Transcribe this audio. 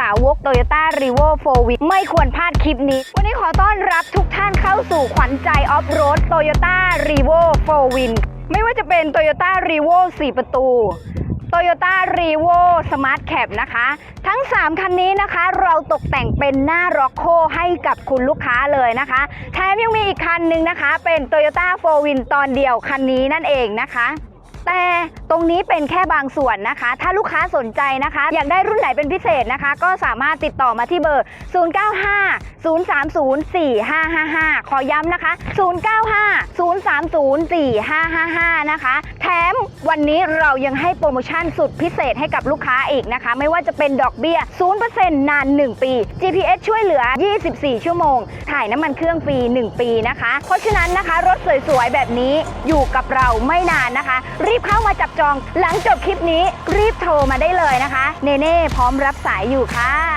สาวก Toyota r e v o 4 w i ไม่ควรพลาดคลิปนี้ วันนี้ขอต้อนรับทุกท่านเข้าสู่ขวัญใจออฟโรด Toyota r e v o 4 w i n ไม่ว่าจะเป็น Toyota r e v o 4 ประตู Toyota r e v o Smart Cap นะคะ ทั้ง 3 คันนี้นะคะ เราตกแต่งเป็นหน้า r o c c o ให้กับคุณลูกค้าเลยนะคะแถมยังมีอีกคันหนึ่งนะคะ เป็น Toyota 4 w i n ตอนเดียวคันนี้นั่นเองนะคะ แต่ตรงนี้เป็นแค่บางส่วนนะคะ ถ้าลูกค้าสนใจนะคะ อยากได้รุ่นไหนเป็นพิเศษนะคะ ก็สามารถติดต่อมาที่เบอร์ 095 030 4555 ขอย้ำนะคะ 095 030 4555 นะคะ แถมวันนี้เรายังให้โปรโมชั่นสุดพิเศษให้กับลูกค้าอีกนะคะ ไม่ว่าจะเป็นดอกเบี้ย 0%นาน 1 ปี GPS ช่วยเหลือ 24 ชั่วโมง ถ่ายน้ำมันเครื่องฟรี 1 ปีนะคะ เพราะฉะนั้นนะคะ รถสวยๆ แบบนี้อยู่กับเราไม่นานนะคะรีบเข้ามาจับจอง หลังจบคลิปนี้รีบโทรมาได้เลยนะคะ เนเน่พร้อมรับสายอยู่ค่ะ